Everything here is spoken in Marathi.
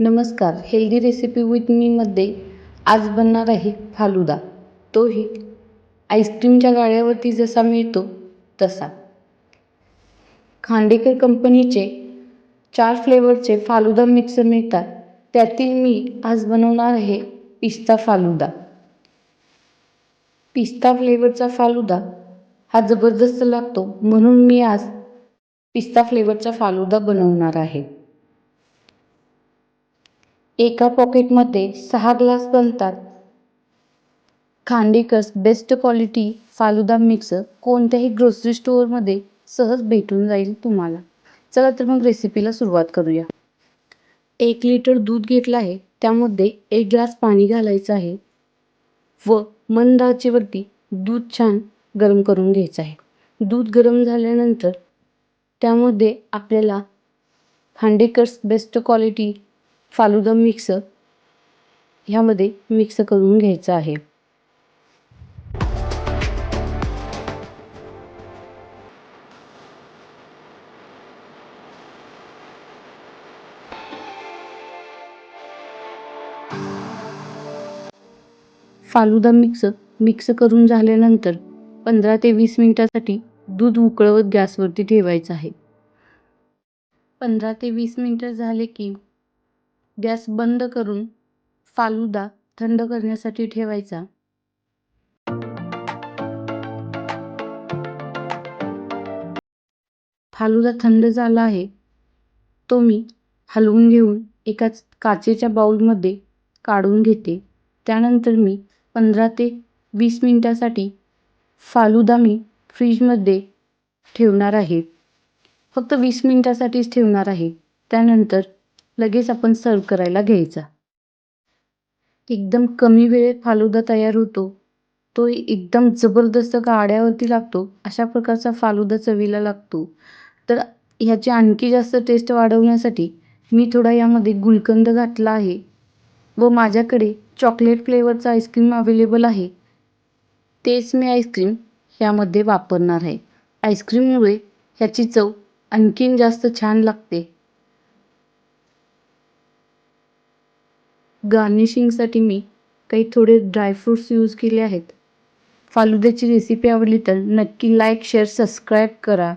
नमस्कार हेल्दी रेसिपी विथ मीमध्ये आज बनणार आहे फालुदा. तोही आईस्क्रीमच्या गाड्यावरती जसा मिळतो तसा. खांडेकर कंपनीचे चार फ्लेवरचे फालुदा मिक्स मिळतात. त्यातील मी आज बनवणार आहे पिस्ता फालुदा. पिस्ता फ्लेवरचा फालुदा हा जबरदस्त लागतो म्हणून मी आज पिस्ता फ्लेवरचा फालुदा बनवणार आहे. एका पॉकेटमध्ये सहा ग्लास बनतात Khandekar's best quality falooda mix कोणत्याही ग्रोसरी स्टोअरमध्ये सहज भेटून जाईल तुम्हाला. चला तर मग रेसिपीला सुरुवात करूया. एक लिटर दूध घेतलं आहे. त्यामध्ये एक ग्लास पाणी घालायचं आहे व मंद आचेवरती दूध छान गरम करून घ्यायचं आहे. दूध गरम झाल्यानंतर त्यामध्ये आपल्याला Khandekar's best quality falooda mix ह्यामध्ये मिक्स करून घ्यायचं आहे. फालुदा मिक्स मिक्स करून झाल्यानंतर पंधरा ते वीस मिनिटासाठी दूध उकळवत गॅसवरती ठेवायचं आहे. पंधरा ते वीस मिनटं झाले की गॅस बंद करून फालुदा थंड करण्यासाठी ठेवायचा. फालुदा थंड झाला आहे तो मी हलवून घेऊन एका काचेच्या बाउलमध्ये काढून घेते. त्यानंतर मी पंधरा ते वीस मिनटासाठी फालुदा मी फ्रीजमध्ये ठेवणार आहे. फक्त वीस मिनटासाठीच ठेवणार आहे. त्यानंतर लगेच आपण सर्व करायला घ्यायचा. एकदम कमी वेळेत फालुदा तयार होतो. तो एकदम जबरदस्त गाड्यावरती लागतो. अशा प्रकारचा फालुदा चवीला लागतो. तर ह्याची आणखी जास्त टेस्ट वाढवण्यासाठी मी थोडा यामध्ये गुलकंद घातला आहे व माझ्याकडे चॉकलेट फ्लेवरचा आईस्क्रीम अवेलेबल आहे. तेच मी आईस्क्रीम ह्यामध्ये वापरणार आहे. आईस्क्रीममुळे ह्याची चव आणखीन जास्त छान लागते. गार्निशिंगसाठी मी काही थोडे ड्रायफ्रूट्स यूज केले आहेत. फालुद्याची रेसिपी आवडली तर नक्की लाईक शेअर सबस्क्राईब करा.